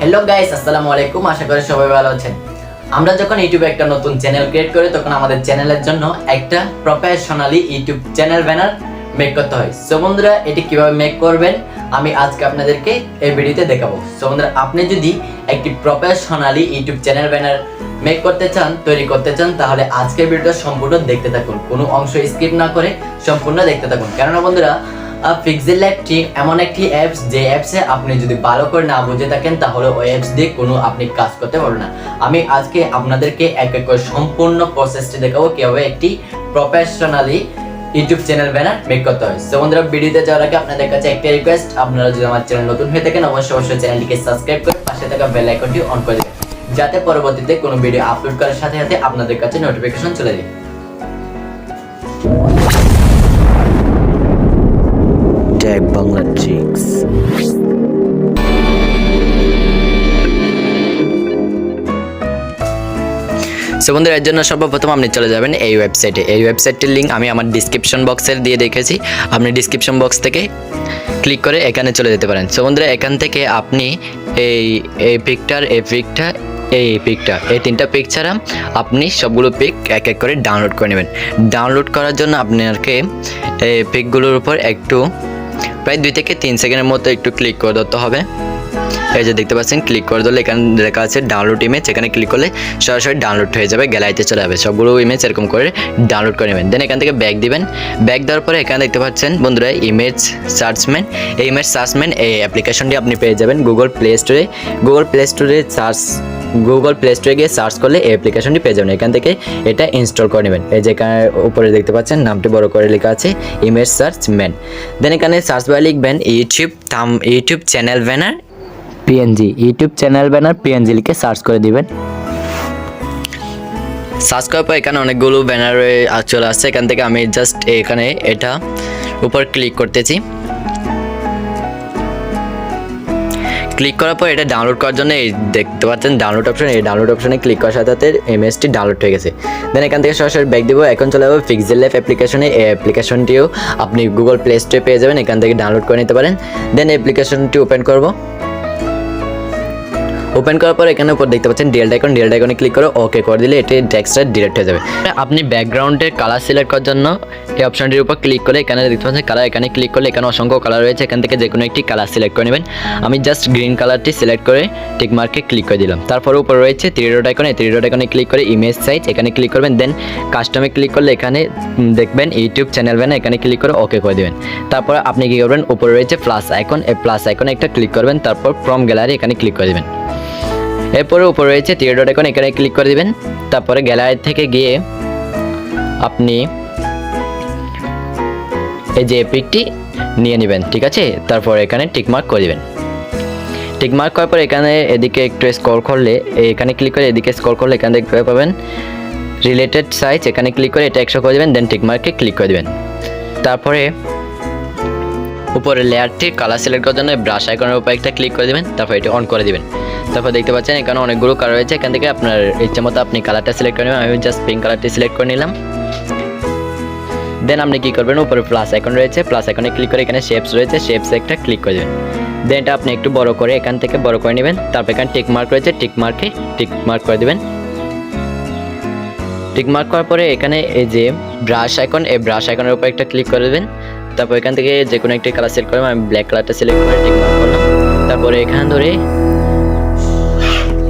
Hello guys আসসালামু আলাইকুম আশা করি সবাই ভালো আছেন। আমরা যখন ইউটিউবে একটা নতুন চ্যানেল ক্রিয়েট করি, তখন আমাদের চ্যানেলের জন্য একটা professionally YouTube channel banner make করতে হয়। সো বন্ধুরা, এটি কীভাবে মেক করবেন, আমি আজকে আপনাদেরকে এই ভিডিওতে দেখাবো। সো বন্ধুরা, আপনি যদি একটি professionally YouTube channel banner make করতে চান, তৈরি করতে চান, তাহলে আজকের ভিডিওটা সম্পূর্ণ দেখতে থাকুন। কোনো অংশ স্কিপ না করে সম্পূর্ণ দেখতে থাকুন। কেননা বন্ধুরা পিক্সেল এমন একটি অ্যাপস যে অ্যাপসে আপনি যদি ভালো করে না বুঝে থাকেন, তাহলে ওই অ্যাপস দিয়ে কোনো আপনি কাজ করতে পারবেন না। আমি আজকে আপনাদেরকে এক এক করে সম্পূর্ণ প্রসেসটি দেখাবো, কীভাবে একটি professionally YouTube channel banner make করতে হয়। সো বন্ধুরা, ভিডিওতে যাওয়ার আগে আপনাদের কাছে একটা রিকোয়েস্ট আপনারা যদি আমার চ্যানেল নতুন হয়ে থাকেন, অবশ্যই অবশ্যই চ্যানেলটিকে সাবস্ক্রাইব করে পাশে থাকা বেল আইকনটি অন করে দেবেন, যাতে পরবর্তীতে কোনো ভিডিও আপলোড করার সাথে সাথে আপনাদের কাছে নোটিফিকেশন চলে যায়। Tag Bangla Chicks. সো বন্ধুরা, এর জন্য সর্বপ্রথম আপনি চলে যাবেন এই ওয়েবসাইটে এই ওয়েবসাইটের লিঙ্ক আমি আমার ডিসক্রিপশন বক্সের দিয়ে দেখেছি আপনি ডিসক্রিপশন বক্স থেকে ক্লিক করে এখানে চলে যেতে পারেন। সো বন্ধুরা, এখান থেকে আপনি এই এই পিকটার এই পিকটা এই পিকটা এই তিনটা পিক ছাড়া আপনি সবগুলো পিক এক এক করে ডাউনলোড করে নেবেন। ডাউনলোড করার জন্য আপনাকে এই পিকগুলোর উপর একটু প্রায় দুই থেকে তিন সেকেন্ডের মতো একটু ক্লিক করে ধরতে হবে। এই যে দেখতে পাচ্ছেন ক্লিক করে দিলে এখানে লেখা আছে ডাউনলোড ইমেজ এখানে ক্লিক করলে সরাসরি ডাউনলোড হয়ে যাবে, গ্যালারিতে চলে যাবে। সবগুলো ইমেজ এরকম করে ডাউনলোড করে নেবেন। দেন এখান থেকে ব্যাক দিবেন। ব্যাক দেওয়ার পরে এখানে দেখতে পাচ্ছেন, বন্ধুরা ইমেজ সার্চম্যান এই ইমেজ সার্চম্যান এই অ্যাপ্লিকেশনটি আপনি পেয়ে যাবেন গুগল প্লে স্টোরে গুগল প্লে স্টোরে সার্চ গুগল প্লে স্টোরে গিয়ে সার্চ করলে এই অ্যাপ্লিকেশনটি পেয়ে যাবেন। এখান থেকে এটা ইনস্টল করে নেবেন। এই যে এখানে উপরে দেখতে পাচ্ছেন, নামটি বড় করে লেখা আছে ইমেজ সার্চ ম্যান দেন এখানে সার্চ বারে লিখবেন YouTube thumb YouTube channel banner PNG YouTube channel banner PNG লিখে সার্চ করে দিবেন। সার্চ করার পর এখানে অনেকগুলো ব্যানার চলে আসছে। এখান থেকে আমি জাস্ট এখানে এটা উপর ক্লিক করতেছি। ক্লিক করার পর এটা ডাউনলোড করার জন্য এই দেখতে পাচ্ছেন ডাউনলোড অপশন এই ডাউনলোড অপশনে ক্লিক করার সাথে সাথে এমএসটি ডাউনলোড হয়ে গেছে। দেন এখান থেকে সরাসরি ব্যাক দেবো, এখন চলে যাব পিক্সেল ল্যাব অ্যাপ্লিকেশনে এই অ্যাপ্লিকেশনটিও আপনি গুগল প্লে স্টোরে পেয়ে যাবেন, এখান থেকে ডাউনলোড করে নিতে পারেন। দেন অ্যাপ্লিকেশনটি ওপেন করব। ওপেন করার পর এখানে উপর দেখতে পাচ্ছেন ডিএল আইকন ডিএল আইকনে ক্লিক করে ওকে করে দিলে এটি টেক্সটটা ডিরেক্ট হয়ে যাবে। আপনি ব্যাকগ্রাউন্ডের কালার সিলেক্ট করার জন্য এই অপশনটির উপর ক্লিক করে এখানে দেখতে পাচ্ছেন কালার এখানে ক্লিক করলে এখানে অসংখ্য কালার রয়েছে, এখান থেকে যে কোনো একটি কালার সিলেক্ট করে নেবেন। আমি জাস্ট গ্রিন কালারটি সিলেক্ট করে টিক মার্কে ক্লিক করে দিলাম। তারপর উপর রয়েছে থ্রি ডট আইকনে থ্রি ডট আইকনে ক্লিক করে ইমেজ সাইজ এখানে ক্লিক করবেন দেন কাস্টমে ক্লিক করলে এখানে দেখবেন ইউটিউব চ্যানেল ব্যান এখানে ক্লিক করে ওকে করে দেবেন। তারপর আপনি কী করবেন? উপরে রয়েছে প্লাস আইকন এই প্লাস আইকনে একটা ক্লিক করবেন, তারপর ফ্রম গ্যালারি এখানে ক্লিক করে দেবেন। এরপরে উপরে রয়েছে ডট আইকন এখানে ক্লিক করে দিবেন। তারপরে গ্যালারি থেকে গিয়ে আপনি এই যে পিকটি নিয়ে নেবেন, ঠিক আছে? তারপর এখানে টিকমার্ক করে দিবেন। টিকমার্ক করার পর এখানে এদিকে একটু স্ক্রল করলে, এখানে ক্লিক করে এদিকে স্ক্রল করলে এখানে দেখতে পাবেন রিলেটেড সাইজ এখানে ক্লিক করে এটা একশো করে দেবেন দেন টিকমার্কে ক্লিক করে দেবেন। তারপরে উপরে লেয়ারটির কালার সিলেক্ট করার জন্য ব্রাশ আইকনের উপর একটা ক্লিক করে দেবেন, তারপর এটি অন করে দিবেন। তারপর দেখতে পাচ্ছেন, এখানে অনেকগুলো কালার রয়েছে। এখান থেকে আপনার ইচ্ছে মতো আপনি কালারটা সিলেক্ট করে নেবেন। আমি জাস্ট পিঙ্ক কালারটি সিলেক্ট করে নিলাম। দেন আপনি কী করবেন? উপরে প্লাস আইকন রয়েছে। প্লাস আইকনে ক্লিক করে এখানে শেপস রয়েছে। শেপস একটা ক্লিক করে দেবেন। দেন এটা আপনি একটু বড় করে এখান থেকে বড় করে নেবেন। তারপর এখানে টিক মার্ক রয়েছে। টিক মার্কে টিক মার্ক করে দেবেন। টিক মার্ক করার পরে এখানে এই যে ব্রাশ আইকন এই ব্রাশ আইকনের উপর একটা ক্লিক করে দেবেন। তারপর এখান থেকে যে কোনো একটি কালার সিলেক্ট করলাম আমি ব্ল্যাক কালারটা সিলেক্ট করে টিক মার্ক করলাম। তারপরে এখানে ধরে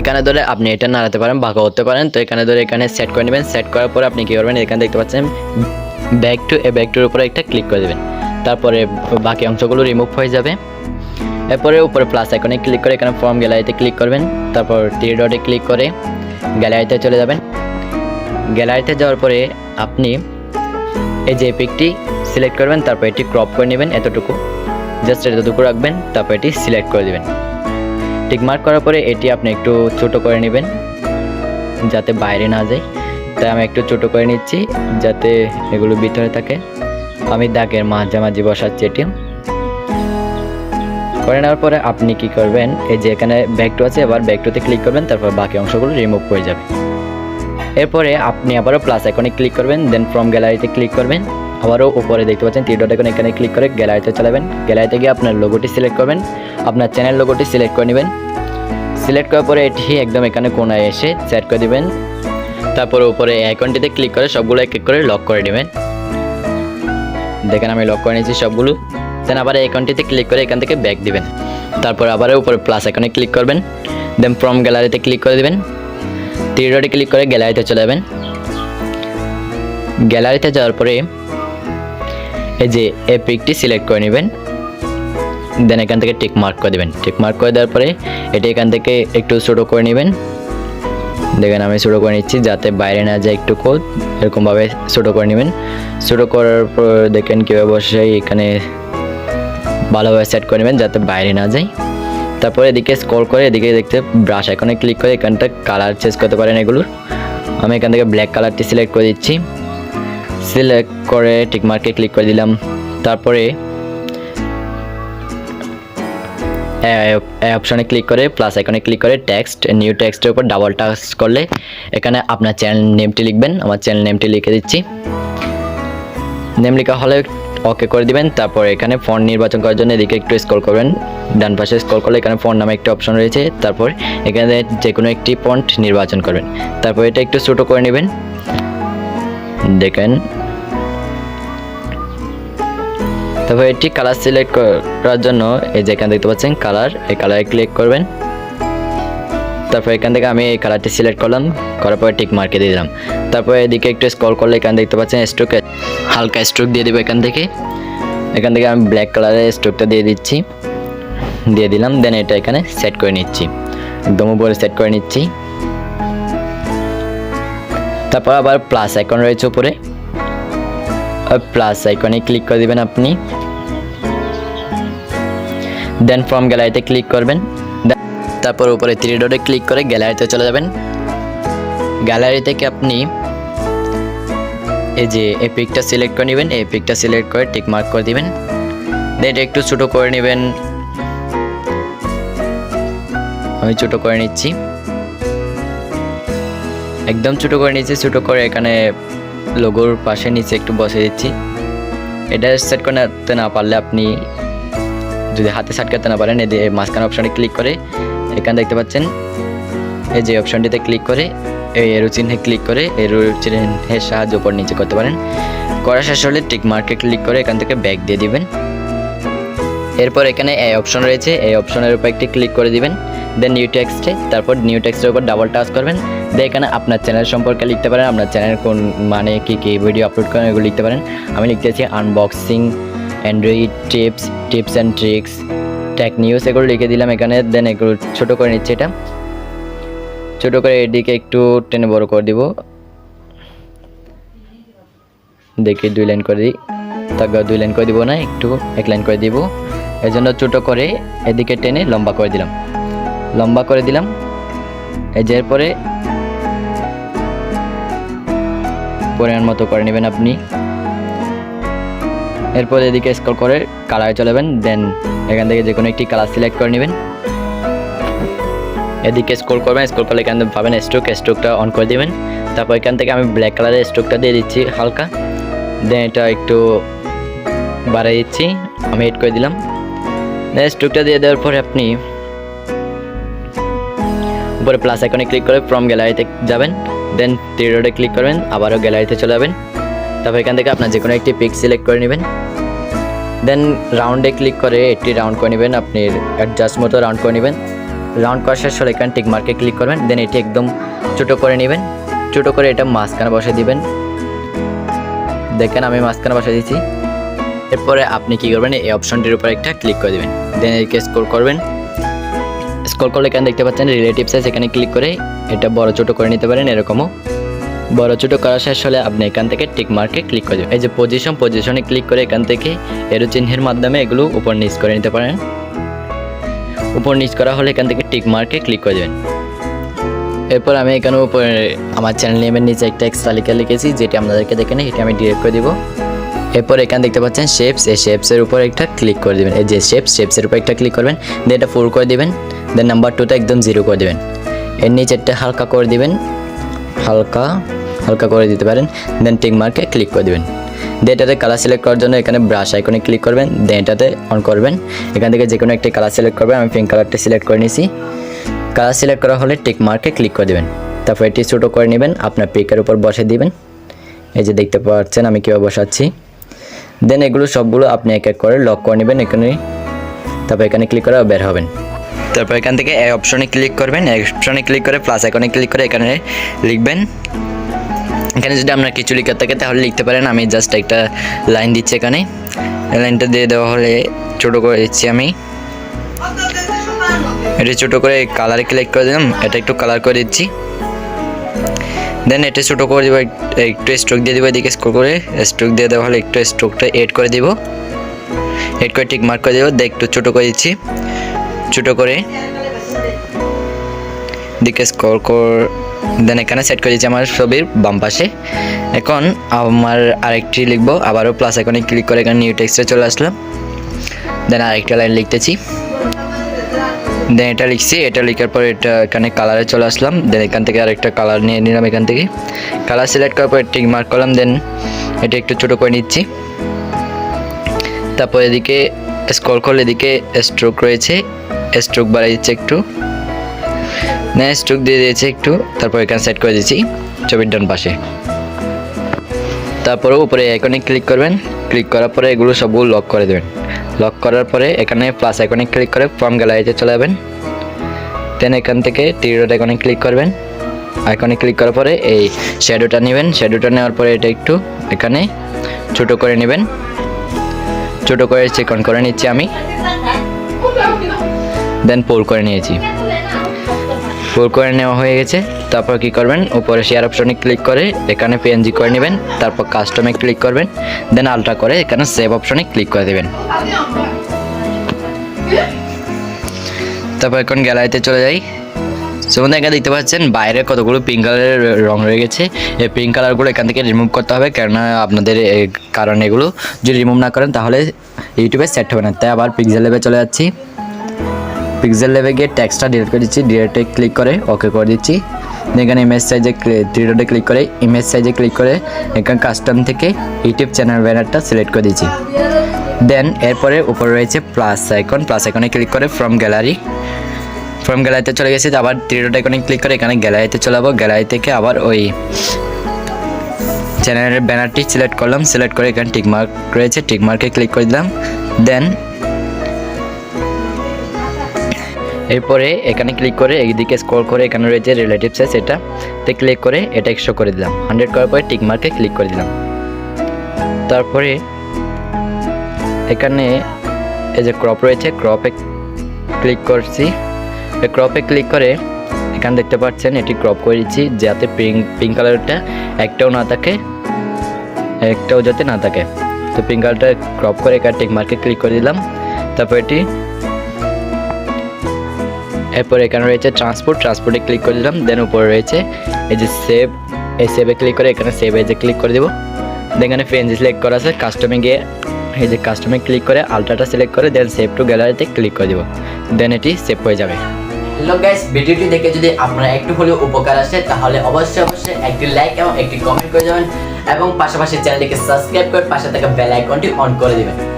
এখানে ধরে আপনি এটা নাড়াতে পারেন ভাগ করতে পারেন। তো এখানে ধরে এখানে সেট করে নেবেন। সেট করার পরে আপনি কী করবেন? এখানে দেখতে পাচ্ছেন ব্যাক টু এ ব্যাক টুর উপরে একটা ক্লিক করে দেবেন। তারপরে বাকি অংশগুলো রিমুভ হয়ে যাবে। এরপরে উপরে প্লাস আইকনে ক্লিক করে এখানে ফর্ম গ্যালারিতে ক্লিক করবেন। তারপর থ্রি ডটে ক্লিক করে গ্যালারিতে চলে যাবেন। গ্যালারিতে যাওয়ার পরে আপনি এই যে পিকটি সিলেক্ট করবেন, তারপর এটি ক্রপ করে নেবেন এতটুকু। জাস্ট এতটুকু রাখবেন, তারপর এটি সিলেক্ট করে দেবেন। টিক মার্ক করার পরে এটি আপনি একটু ছোট করে নেবেন, যাতে বাইরে না যায়। তাই আমি একটু ছোট করে নিচ্ছি, যাতে এগুলো ভিতরে থাকে। আমি দাগের মাঝামাঝি বসাচ্ছি এটি। করে নেওয়ার পরে আপনি কি করবেন, এই যে এখানে ব্যাকটু আছে, এবার ব্যাকটুতে ক্লিক করবেন, তারপর বাকি অংশগুলো রিমুভ হয়ে যাবে। এরপরে আপনি আবারও প্লাস আইকনে ক্লিক করবেন দেন ফ্রম গ্যালারিতে ক্লিক করবেন। আবারও উপরে দেখতে পাচ্ছেন থ্রি ডট আইকন এখানে ক্লিক করে গ্যালারিতে চালাবেন গ্যালারিতে গিয়ে আপনার লোগোটি সিলেক্ট করবেন। আপনার চ্যানেল লোগোটি সিলেক্ট করে নেবেন। সিলেক্ট করার পরে এটি একদম এখানে কোনায় এসে সেট করে দিবেন। তারপর উপরে অ্যাকাউন্টটিতে ক্লিক করে সবগুলো এক এক করে লক করে নেবেন দেখেন আমি লক করে নিয়েছি সবগুলো। দেন আবার অ্যাকাউন্টটিতে ক্লিক করে এখান থেকে ব্যাক দিবেন। তারপর আবার উপরে প্লাস আইকনে ক্লিক করবেন। দেন ফ্রম গ্যালারিতে ক্লিক করে দিবেন। থ্রি ডটে ক্লিক করে গ্যালারিতে চলে যাবেন। গ্যালারিতে যাওয়ার পরে এই যে এপিকটি সিলেক্ট করে নেবেন। দেন এখান থেকে টিক মার্ক করে দেবেন। টিক মার্ক করে দেওয়ার পরে এটি এখান থেকে একটু ছোটো করে নেবেন। দেখেন আমি ছোটো করে নিচ্ছি যাতে বাইরে না যায় একটু কোদ এরকমভাবে ছোটো করে নেবেন। ছোটো করার পর দেখেন কীভাবে বসে এখানে ভালোভাবে সেট করে নেবেন যাতে বাইরে না যায়। তারপরে এদিকে স্ক্রল করে এদিকে দেখতে ব্রাশ এখানে ক্লিক করে এখানটা কালার চেঞ্জ করতে পারেন এগুলোর। আমি এখান থেকে ব্ল্যাক কালারটি সিলেক্ট করে দিচ্ছি। সিলেক্ট করে টিক মার্কে ক্লিক করে দিলাম। তারপরে অপশনে ক্লিক করে প্লাস আইকনে ক্লিক করে টেক্সট নিউ টেক্সটের উপর ডাবল টাচ করলে এখানে আপনার চ্যানেল নেমটি লিখবেন, আমার চ্যানেল নেমটি লিখে দিচ্ছি। নেম লেখা হলে ওকে করে দিবেন, তারপর এখানে ফোন নির্বাচন করার জন্য এদিকে একটু স্ক্রল করবেন। ডান পাশে স্ক্রল করলে এখানে ফোন নামে একটা অপশন রয়েছে, তারপর এখানে যে কোনো একটি ফন্ট নির্বাচন করবেন। তারপর এটা একটু ছোটো করে নেবেন। দেখেন তারপর এটি কালার সিলেক্ট করার জন্য এই যে এখানে দেখতে পাচ্ছেন কালার এই কালারে ক্লিক করবেন। তারপর এখান থেকে আমি এই কালারটি সিলেক্ট করলাম, করার পরে টিক মার্কে দিয়ে দিলাম। তারপর এদিকে একটু স্ক্রল করলে এখানে দেখতে পাচ্ছেন স্ট্রোক হালকা স্ট্রোক দিয়ে দেবো এখান থেকে। এখান থেকে আমি ব্ল্যাক কালারের স্ট্রোকটা দিয়ে দিচ্ছি। দিয়ে দিলাম দেন এটা এখানে সেট করে নিচ্ছি। একদম উপরে সেট করে নিচ্ছি। তারপর আবার প্লাস আইকন রয়েছে উপরে। প্লাস আইকনে ক্লিক করে দিবেন আপনি। দেন ফ্রম গ্যালারিতে ক্লিক করবেন। তারপর উপরে থ্রি ডটে ক্লিক করে গ্যালারিতে চলে যাবেন। গ্যালারি থেকে আপনি এই যে এই পিকটা সিলেক্ট করে নেবেন এই পিকটা সিলেক্ট করে টিক মার্ক করে দিবেন। এটা একটু ছোটো করে নেবেন। আমি ছোটো করে নিচ্ছি। একদম ছোটো করে নিচ্ছি, ছোটো করে এখানে লোগোর পাশে নিচে একটু বসে দিচ্ছি। এটা সেট করতে না পারলে আপনি যদি হাতে সেট করতে না পারেন যে মাঝখানে অপশানে ক্লিক করে, এখানে দেখতে পাচ্ছেন, এই যে অপশানটিতে ক্লিক করে, এই এরো চিহ্নে ক্লিক করে এরো চিহ্নের সাহায্য উপর নিচে করতে পারেন। করা শেষ হলে টিক মার্কে ক্লিক করে এখান থেকে ব্যাক দিয়ে দিবেন। এরপর এখানে এই অপশন রয়েছে এই অপশনের উপর একটি ক্লিক করে দিবেন দেন নিউ টেক্সটে তারপর নিউ টেক্সটের উপর ডাবল টাচ করবেন। এখানে আপনার চ্যানেল সম্পর্কে লিখতে পারেন, আপনার চ্যানেল কোন মানে কী কী ভিডিও আপলোড করেন, এগুলো লিখতে পারেন। আমি লিখতেছি unboxing android tips tips and tricks tech news এগুলো লিখে দিলাম এখানে দেন এগুলো ছোটো করে নিচ্ছি এটা। ছোটো করে এদিকে একটু টেনে বড় করে দিব। দেখি, দুই লাইন করে দিই। তারপর দুই লাইন করে দিব না, একটু, এক লাইন করে দিব। এই জন্য ছোটো করে এদিকে টেনে লম্বা করে দিলাম। লম্বা করে দিলাম। এই যে এরপরে পরিমাণ মতো করে নেবেন আপনি। এরপর এদিকে স্ক্রল করে কালারে চলে যাবেন দেন এখান থেকে যে কোনো একটি কালার সিলেক্ট করে নেবেন। এদিকে স্ক্রল করবেন স্ক্রল করলে এখান থেকে পাবেন স্ট্রোক স্ট্রোকটা অন করে দিবেন। তারপর এখান থেকে আমি ব্ল্যাক কালারের স্ট্রোকটা দিয়ে দিচ্ছি হালকা। দেন এটা একটু বাড়াই দিচ্ছি, আমি এড করে দিলাম। দেন স্ট্রোকটা দিয়ে দেওয়ার পরে আপনি উপরে প্লাস আইকনে ক্লিক করে ফ্রম গ্যালারিতে যাবেন। দেন থ্রি রোডে ক্লিক করবেন, আবারও গ্যালারিতে চলে যাবেন। তারপর এখান থেকে আপনার যে কোনো একটি পিক সিলেক্ট করে নেবেন। দেন রাউন্ডে ক্লিক করে একটি রাউন্ড করে নেবেন, আপনি অ্যাডজাস্ট মতো রাউন্ড করে নেবেন। রাউন্ড করা শেষ হলে এখানে টিক মার্কে ক্লিক করবেন দেন এটি একদম ছোটো করে নেবেন। ছোটো করে এটা মাঝখানে বসে দিবেন। দেখেন আমি মাঝখানে বসে দিচ্ছি এরপরে আপনি কি করবেন, এই অপশনটির উপর একটা ক্লিক করে দেবেন। দেন এদিকে স্কোর করবেন। স্ক্রল করলে এখানে দেখতে পাচ্ছেন রিলেটিভ সাইজ এখানে ক্লিক করে এটা বড় ছোট করে নিতে পারেন এরকমও। বড় ছোট করা শেষ হলে আপনি এখান থেকে টিক মার্কে ক্লিক করে দেবেন। এই যে পজিশন পজিশনে ক্লিক করে এখান থেকে এরো চিহ্নের মাধ্যমে এগুলো উপর নিচ করে নিতে পারেন। উপর নিচ করা হলে এখান থেকে টিক মার্কে ক্লিক করে দেবেন। এরপর আমি এখানে উপরে আমার চ্যানেল নেমের নিচে একটা এক্স তালিকা লিখেছি, যেটি আপনাদেরকে দেখে নেই এটি আমি ডিরেক্ট করে দিব। এরপর এখানে দেখতে পাচ্ছেন শেপস এই শেপসের উপর একটা ক্লিক করে দেবেন। এই যে শেপস শেপসের উপর একটা ক্লিক করবেন দিয়ে এটা ফুল করে দিবেন। দেন নাম্বার টুটা একদম জিরো করে দেবেন। এর নিচেরটা হালকা করে দিবেন। হালকা হালকা করে দিতে পারেন। দেন টিক মার্কে ক্লিক করে দেবেন। দেন এটাতে কালার সিলেক্ট করার জন্য এখানে ব্রাশ আইকনে ক্লিক করবেন। দেন এটাতে অন করবেন। এখান থেকে যে কোনো একটা কালার সিলেক্ট করবেন। আমি পিঙ্ক কালারটা সিলেক্ট করে নিয়েছি কালার সিলেক্ট করা হলে টিক মার্কে ক্লিক করে দেবেন। তারপর এটি ছোটো করে নেবেন। আপনার পিকের উপর বসে দিবেন। এই যে দেখতে পাচ্ছেন আমি কীভাবে বসাচ্ছি। দেন এগুলো সবগুলো আপনি এক এক করে লক করে নেবেন। এখানে, তারপর এখানে ক্লিক করে বের হবেন। তারপর এখান থেকে এই অপশনে ক্লিক করবেন। অপশনে ক্লিক করে প্লাস আইকনে ক্লিক করে এখানে লিখবেন। এখানে যদি আপনার কিছু লেখা থাকে, তাহলে লিখতে পারেন। আমি জাস্ট একটা লাইন দিচ্ছি এখানে। লাইনটা দিয়ে দেওয়া হলে ছোটো করে দিচ্ছি আমি। এটা ছোটো করে কালারে ক্লিক করে দিলাম। এটা একটু কালার করে দিচ্ছি। দেন এটা ছোটো করে দেবো, একটু স্ট্রোক দিয়ে দেবো এদিকে স্কোর করে। স্ট্রোক দিয়ে দেওয়া হলে একটু স্ট্রোকটা এড করে দিব। এড করে টিক মার্ক করে দেবো দেখ একটু ছোটো করে দিচ্ছি। ছোটো করে। দিকে স্কোর কর দেন এখানে সেট করে দিচ্ছি আমার ছবির বাম পাশে। এখন আমার আরেকটি লিখব, আবারও প্লাস এখানে ক্লিক করে এখানে নিউ টেক্সটে চলে আসলাম। দেন আরেকটা লাইন লিখতেছি। দেন এটা লিখছি, এটা লিখার পর এটা এখানে কালারে চলে আসলাম। দেন এখান থেকে আরেকটা কালার নিয়ে নিলাম এখান থেকে। কালার সিলেক্ট করার পর টিক মার্ক করলাম দেন এটা একটু ছোটো করে নিচ্ছি। তারপর এদিকে স্কল করলে এদিকে স্ট্রোক রয়েছে। স্ট্রোক বাড়াই দিচ্ছে একটু। না স্ট্রোক দিয়ে দিয়েছে একটু, তারপর এখানে সেট করে দিচ্ছি ছবির ডান পাশে। তারপরে উপরে আইকনে ক্লিক করবেন। ক্লিক করার পরে এগুলো সবগুলো লক করে দেবেন। লক করার পরে এখানে প্লাস আইকনে ক্লিক করে ফর্ম গ্যালারিতে চলে যাবেন। দেন এখান থেকে টিরোড আইকনে ক্লিক করবেন। আইকনে ক্লিক করার পরে এই শ্যাডোটা নেবেন। শ্যাডোটা নেওয়ার পরে এটা একটু এখানে ছোটো করে নেবেন। ছোটো করে চিকন করে নিচ্ছি আমি। দেন পোল করে নিয়েছি। পোল করে নেওয়া হয়ে গেছে। তারপর কি করবেন? উপরে শেয়ার অপশনে ক্লিক করে এখানে পিএনজি করে নেবেন। তারপর কাস্টমে ক্লিক করবেন। দেন আলট্রা করে এখানে সেভ অপশনে ক্লিক করে দেবেন। তারপর এখন গ্যালারিতে চলে যাই। যেমন এখানে দেখতে পাচ্ছেন, বাইরে কতগুলো পিঙ্ক কালারের রং রয়ে গেছে। এই পিঙ্ক কালারগুলো এখান থেকে রিমুভ করতে হবে। কেননা আপনাদের কারণ এগুলো যদি রিমুভ না করেন, তাহলে ইউটিউবে সেট হবে না। তাই আবার পিক্সেল লেভে চলে যাচ্ছি। পিক্সেল লেভে গিয়ে ট্যাক্সটা ডিলিট করে দিচ্ছি ডিলেটে ক্লিক করে ওকে করে দিচ্ছি। এখানে ইমেজ সাইজে থ্রি ডটে ক্লিক করে ইমেজ সাইজে ক্লিক করে এখানে কাস্টম থেকে ইউটিউব চ্যানেল ব্যানারটা সিলেক্ট করে দিচ্ছি। দেন এরপরে উপরে রয়েছে প্লাস আইকন প্লাস আইকনে ক্লিক করে ফ্রম গ্যালারি ফ্রম গ্যালারিতে চলে গেছি, আবার থ্রি ডট আইকনে ক্লিক করে এখানে গ্যালারিতে চলে যাব গ্যালারি থেকে আবার ওই চ্যানেলের ব্যানারটি সিলেক্ট করলাম সিলেক্ট করে এখানে টিকমার্ক রয়েছে টিকমার্কে ক্লিক করে দিলাম। দেন এরপরে এখানে ক্লিক করে এইদিকে স্ক্রল করে এখানে রয়েছে রিলেটিভসে সেটা তে ক্লিক করে এটা একশো করে দিলাম। হান্ড্রেড করার পরে টিক মার্কে ক্লিক করে দিলাম। তারপরে এখানে এই যে ক্রপ রয়েছে ক্রপে ক্লিক করছি। ক্রপে ক্লিক করে এখানে দেখতে পাচ্ছেন এটি ক্রপ করে দিচ্ছি যাতে পিঙ্ক পিঙ্ক কালারটা একটাও না থাকে, একটাও যাতে না থাকে। তো পিঙ্ক কালারটা ক্রপ করে এখানে টিক মার্কে ক্লিক করে দিলাম। তারপর এটি এরপর এখানে রয়েছে ট্রান্সপোর্ট ট্রান্সপোর্টে ক্লিক করে দিলাম দেন উপরে রয়েছে এই যে সেভ এই সেভে ক্লিক করে এখানে সেভ এজে ক্লিক করে দেবো। দেন এখানে ফ্রেন্ড সিলেক্ট করা আছে কাস্টমে গিয়ে এই যে কাস্টমে ক্লিক করে আলট্রাটা সিলেক্ট করে দেন সেভ টু গ্যালারিতে ক্লিক করে দেবো। দেন এটি সেভ হয়ে যাবে। হ্যালো গাইস ভিডিওটি দেখে যদি আপনার একটু হলেও উপকার আসে, তাহলে অবশ্যই অবশ্যই একটি লাইক এবং একটি কমেন্ট করে যাবেন এবং পাশাপাশি চ্যানেলটিকে সাবস্ক্রাইব করে পাশে থাকা বেল আইকনটি অন করে দিবেন।